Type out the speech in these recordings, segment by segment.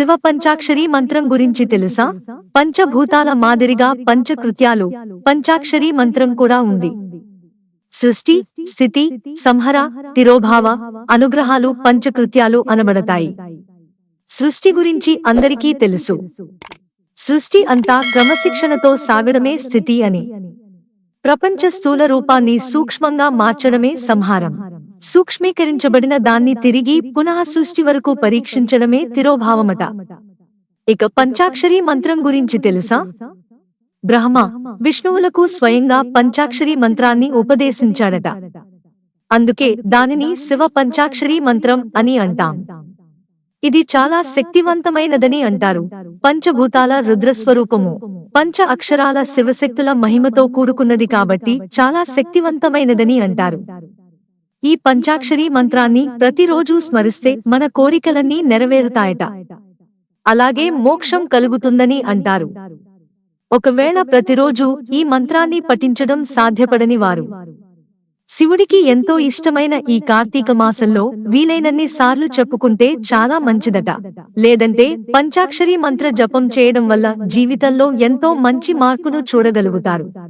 శివ పంచాక్షరి మంత్రం గురించి తెలుసా? పంచభూతాల మాదిరిగా పంచకృత్యాలు పంచాక్షరి మంత్రం కూడా ఉంది. సృష్టి స్థితి సంహర తిరోభావ అనుగ్రహాలు పంచకృత్యాలు అనబడతాయి. సృష్టి గురించి అందరికీ తెలుసు. సృష్టి అంతా క్రమశిక్షణతో సాగడమే స్థితి అని. ప్రపంచ స్థూల రూపాన్ని సూక్ష్మంగా మార్చడమే సంహారం. సూక్ష్మీకరించబడిన దాన్ని తిరిగి పునః సృష్టి వరకు పరీక్షించడమే తిరోభావమట. ఇక పంచాక్షరి మంత్రం గురించి తెలుసా? బ్రహ్మ విష్ణువులకు స్వయంగా పంచాక్షరి మంత్రాన్ని ఉపదేశించాడట. అందుకే దానిని శివ పంచాక్షరి మంత్రం అని అంటాం. ఇది చాలా శక్తివంతమైనదని అంటారు. పంచభూతాల రుద్రస్వరూపము పంచ అక్షరాల శివశక్తుల మహిమతో కూడుకున్నది కాబట్టి చాలా శక్తివంతమైనదని అంటారు. ఈ పంచాక్షరి మంత్రాన్ని ప్రతిరోజూ స్మరిస్తే మన కోరికలన్నీ నెరవేరుతాయట. అలాగే మోక్షం కలుగుతుందని అంటారు. ఒకవేళ ప్రతిరోజు ఈ మంత్రాన్ని పఠించడం సాధ్యపడని వారు. శివుడికి ఎంతో ఇష్టమైన ఈ కార్తీక మాసంలో వీలైనన్ని సార్లు చెప్పుకుంటే చాలా మంచిదట. లేదంటే పంచాక్షరి మంత్ర జపం చేయడం వల్ల జీవితంలో ఎంతో మంచి మార్పును చూడగలుగుతారు.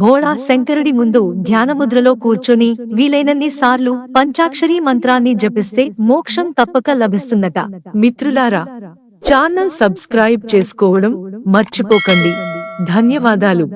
భోళా శంకరుడి ముందు ధ్యానముద్రలో కూర్చొని వీలైనన్ని సార్లు పంచాక్షరీ మంత్రాన్ని జపిస్తే మోక్షం తప్పక లభిస్తుందట. మిత్రులారా ఛానల్ సబ్స్క్రైబ్ చేసుకోవడం మర్చిపోకండి. ధన్యవాదాలు.